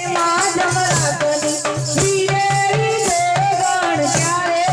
ધીરે ધીરે ગણ ક્યારે